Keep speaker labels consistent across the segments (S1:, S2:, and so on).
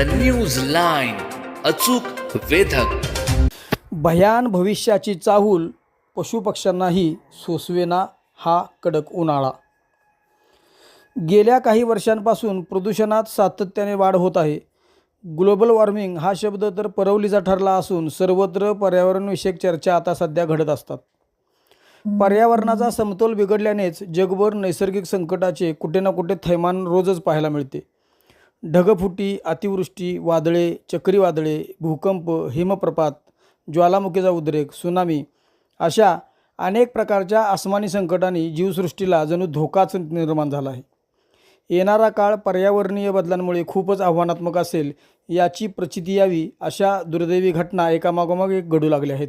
S1: The news line अचूक वेधक.
S2: भयान भविष्याची चाहूल पशुपक्ष्यांनाही सोसवेना हा कडक उन्हाळा. गेल्या काही वर्षांपासून प्रदूषणात सातत्याने वाढ होत आहे. ग्लोबल वॉर्मिंग हा शब्द तर परवलीचा ठरला असून सर्वत्र पर्यावरणविषयक चर्चा आता सध्या घडत असतात. पर्यावरणाचा समतोल बिघडल्यानेच जगभर नैसर्गिक संकटाचे कुठे ना कुठे थैमान रोजच पाहायला मिळते. ढगफुटी अतिवृष्टी वादळे चक्रीवादळे भूकंप हिमप्रपात ज्वालामुखीचा उद्रेक सुनामी अशा अनेक प्रकारच्या आसमानी संकटांनी जीवसृष्टीला जणू धोकाच निर्माण झाला आहे. येणारा काळ पर्यावरणीय बदलांमुळे खूपच आव्हानात्मक असेल याची प्रचिती यावी अशा दुर्दैवी घटना एकामागोमाग एक घडू लागल्या आहेत.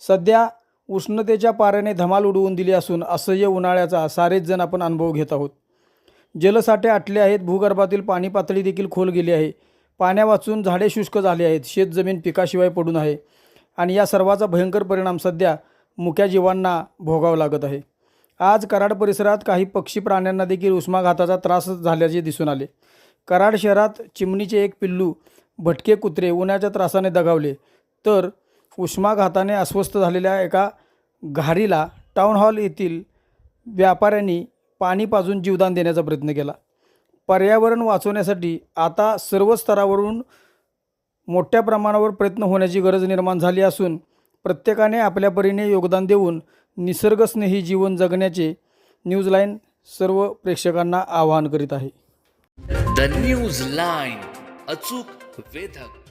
S2: सध्या उष्णतेच्या पाऱ्याने धमाल उडवून दिली असून असह्य उन्हाळ्याचा सारेच जण आपण अनुभव घेत आहोत. जलसाठे आटले आहेत. भूगर्भातील पाणी पातळी देखील खोल गेली आहे. पाण्या वाचून झाडे शुष्क झाले आहेत. शेतजमीन पिकाशिवाय पडून आहे. आणि या सर्वाचा भयंकर परिणाम सध्या मुक्या जीवांना भोगावा लागत आहे. आज कराड परिसरात काही पक्षी प्राण्यांना देखील उष्माघाताचा त्रास झाल्याचे दिसून आले. कराड शहरात चिमणीचे एक पिल्लू भटके कुत्रे उन्हाच्या त्रासाने दगावले. तर उष्माघाताने अस्वस्थ झालेल्या एका घारीला टाउन हॉल येथील व्यापाऱ्यांनी पाणी पाजून जीवदान देण्याचा प्रयत्न केला. पर्यावरण वाचवण्यासाठी आता सर्व स्तरावरून मोठ्या प्रमाणावर प्रयत्न होण्याची गरज निर्माण झाली असून प्रत्येकाने आपल्या परीने योगदान देऊन निसर्गस्नेही जीवन जगण्याचे न्यूजलाईन सर्व प्रेक्षकांना आवाहन करीत आहे.
S1: द न्यूज लाईन अचूक वेधक.